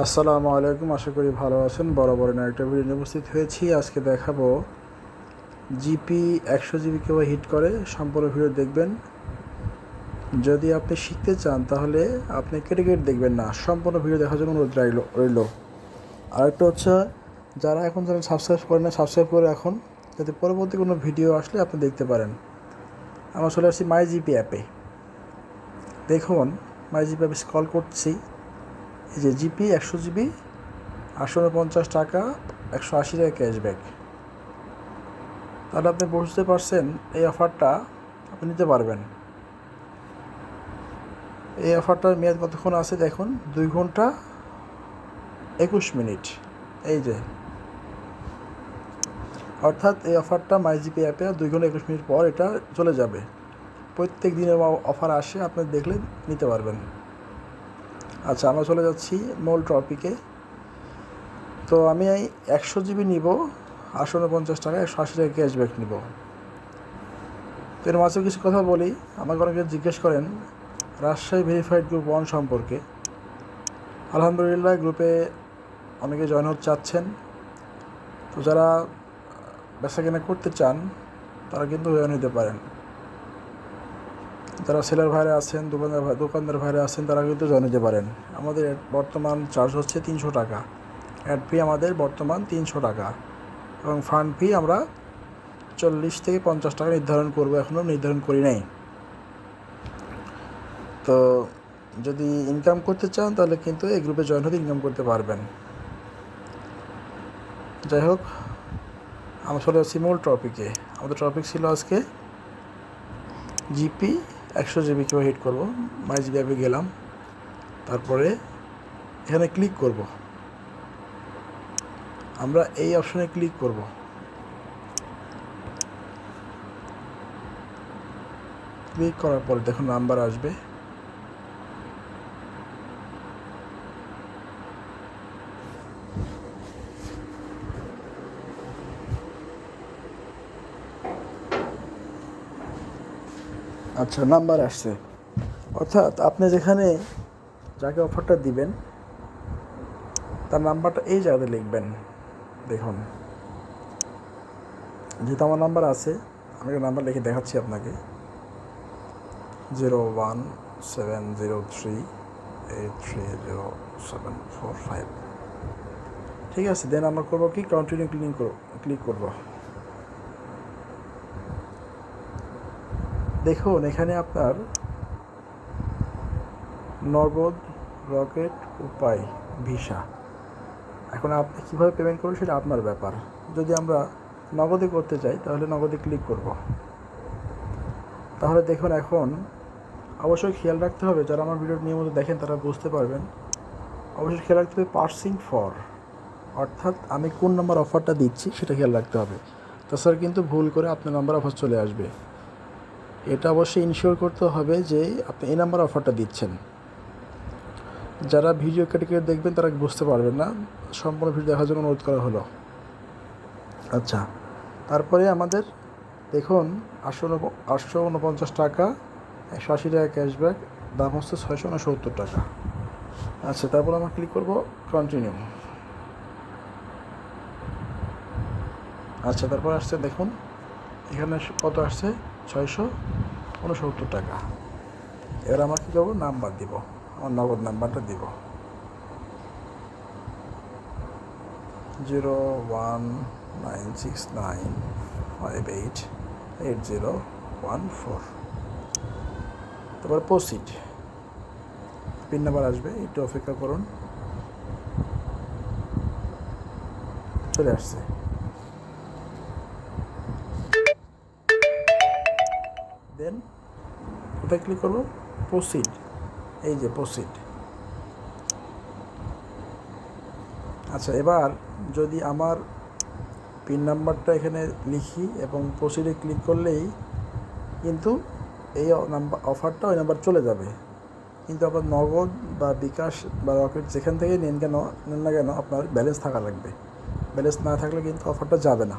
আসসালামু আলাইকুম, আশা করি ভালো আছেন। বড় বড় একটা ভিডিও উপস্থিত হয়েছি। আজকে দেখাবো জিপি একশো জিবি কীভাবে হিট করে, সম্পূর্ণ ভিডিও দেখবেন। যদি আপনি শিখতে চান, তাহলে আপনি কেটে কেটে দেখবেন না। সম্পূর্ণ ভিডিও দেখার জন্য অনুরোধ রইল রইল। আরেকটা হচ্ছে, যারা এখন যারা সাবস্ক্রাইব করেন না সাবস্ক্রাইব করে এখন যাতে পরবর্তী কোনো ভিডিও আসলে আপনি দেখতে পারেন। আমরা চলে আসছি মাই জিপি অ্যাপে দেখুন মাই জিপি অ্যাপে কল করছি। এই যে জিপি একশো জিবি, আটশো উনপঞ্চাশ টাকা, একশো আশি টাকা ক্যাশব্যাক। তাহলে আপনি বুঝতে পারছেন এই অফারটা আপনি নিতে পারবেন। এই অফারটার মেয়াদ কতক্ষণ আছে দেখুন, দুই ঘণ্টা একুশ মিনিট। এই যে। অর্থাৎ এই অফারটা মাইজিপি অ্যাপে দুই ঘণ্টা একুশ মিনিট পর এটা চলে যাবে। প্রত্যেক দিনের অফার আসে, আপনি দেখলে নিতে পারবেন। আচ্ছা আমরা চলে যাচ্ছি মূল টপিকে তো আমি একশো জিবি নিব আটশো উনপঞ্চাশ টাকা একশো আশি টাকা ক্যাশব্যাক নিব। তো এর মাঝে কিছু কথা বলি। আমাকে অনেকে জিজ্ঞেস করেন, রাজশাহী ভেরিফাইড গ্রুপ ওয়ান সম্পর্কে। আলহামদুলিল্লাহ গ্রুপে অনেকে জয়েন হতে চাচ্ছেন। তো যারা বেচা কেনা করতে চান, তারা কিন্তু জয়েন হতে পারেন। যারা সেলার ভাইরা আছেন দোকানদার ভাই দোকানদার ভাইরা আছেন, তারা কিন্তু জয়েন হতে পারেন। আমাদের বর্তমান চার্জ হচ্ছে তিনশো টাকা। অ্যাড ফি আমাদের বর্তমান তিনশো টাকা। এবং ফান্ড ফি আমরা চল্লিশ থেকে পঞ্চাশ টাকা নির্ধারণ করব এখনও নির্ধারণ করি নাই। তো যদি ইনকাম করতে চান, তাহলে কিন্তু এই গ্রুপে জয়েন হতে ইনকাম করতে পারবেন। যাই হোক, আমরা চলে যাচ্ছি মূল টপিকে আমাদের টপিক ছিল আজকে জিপি একশো জিবি কীভাবে হিট করব। মাই জিবি অ্যাপে গেলাম। তারপরে এখানে ক্লিক করব। আমরা এই অপশনে ক্লিক করব। ক্লিক করার পরে দেখুন নাম্বার আসবে। আচ্ছা নাম্বার আসছে। অর্থাৎ আপনি যেখানে যাকে অফারটা দিবেন, তার নাম্বারটা এই জায়গাতে লিখবেন। দেখুন। যেহেতু আমার নাম্বার আছে, আমি নাম্বার লিখে দেখাচ্ছি আপনাকে। Zero one seven zero three eight three zero seven four five ঠিক আছে দেন আমরা করব কি? কন্টিনিউ ক্লিক করব ক্লিক করব। দেখুন, এখানে আপনার নগদ রকেট উপায়, ভিসা। এখন আপনি কীভাবে পেমেন্ট করবেন সেটা আপনার ব্যাপার। যদি আমরা নগদে করতে চাই, তাহলে নগদে ক্লিক করব। তাহলে দেখুন এখন অবশ্যই খেয়াল রাখতে হবে, যারা আমার ভিডিও নিয়মিত দেখেন তারা বুঝতে পারবেন। অবশ্যই খেয়াল রাখতে হবে পার্সিং ফর অর্থাৎ আমি কোন নাম্বার অফারটা দিচ্ছি সেটা খেয়াল রাখতে হবে। তাছাড়া কিন্তু ভুল করে আপনার নাম্বার অফার চলে আসবে। এটা অবশ্যই ইনশিওর করতে হবে যে আপনি এই নাম্বার অফারটা দিচ্ছেন। যারা ভিডিও কেটে দেখবেন, তারা বুঝতে পারবেন না। সম্পূর্ণ ভিডিও দেখার জন্য অনুরোধ করা হলো। আচ্ছা তারপরে আমাদের দেখুন, আটশো আটশো উনপঞ্চাশ টাকা, একশো আশি টাকা ক্যাশব্যাক দাম হচ্ছে ছয়শো উনসত্তর টাকা। আচ্ছা তারপর আমরা ক্লিক করব কন্টিনিউ আচ্ছা তারপর আসছে দেখুন এখানে কত আসছে? ছয়শো উনসত্তর টাকা। এবার আমার কী করব? নাম্বার দিব। আমার নগদ নাম্বারটা দিব। Zero one nine six nine five eight eight zero one four. তারপর প্রসিড। পিন নাম্বার আসবে, একটু অপেক্ষা করুন। চলে আসছে। দেন ওটা ক্লিক করব প্রসিড এই যে প্রসিড আচ্ছা এবার যদি আমার পিন নাম্বারটা এখানে লিখি এবং প্রসিডে ক্লিক করলেই কিন্তু এই নাম্বার অফারটা ওই নাম্বার চলে যাবে। কিন্তু আপনার নগদ বা বিকাশ বা রকেট যেখান থেকে নেন কেন, নেন না কেন, আপনার ব্যালেন্স থাকা লাগবে। ব্যালেন্স না থাকলে কিন্তু অফারটা যাবে না।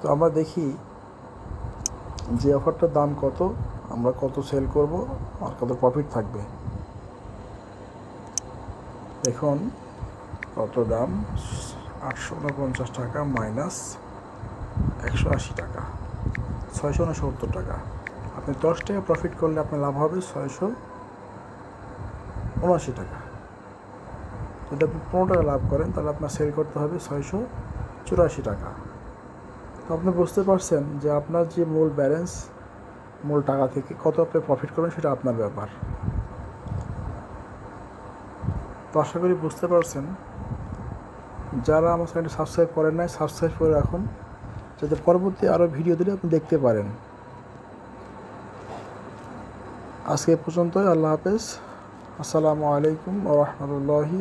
তো আমরা দেখি যে অফারটার দাম কত, আমরা কত সেল করব, আর কত প্রফিট থাকবে। দেখুন কত দাম? আটশো উনপঞ্চাশ টাকা মাইনাস একশো আশি টাকা, ছয়শো উনসত্তর টাকা। আপনি দশ টাকা প্রফিট করলে আপনার লাভ হবে ছয়শো উনআশি টাকা। যদি আপনি পনেরো টাকা লাভ করেন, তাহলে আপনার সেল করতে হবে ছয়শো চুরাশি টাকা। তো আপনি বুঝতে পারছেন যে আপনার যে মূল ব্যালেন্স মূল টাকা থেকে কত আপনি প্রফিট করবেন সেটা আপনার ব্যাপার। তো আশা করি বুঝতে পারছেন। যারা আমার চ্যানেলটি সাবস্ক্রাইব করেন নাই সাবস্ক্রাইব করে রাখুন। যাতে পরবর্তী আরও ভিডিও দিলে আপনি দেখতে পারেন। আজকে পর্যন্তই, আল্লাহ হাফেজ। আসসালামু আলাইকুম ও রহমতুল্লাহি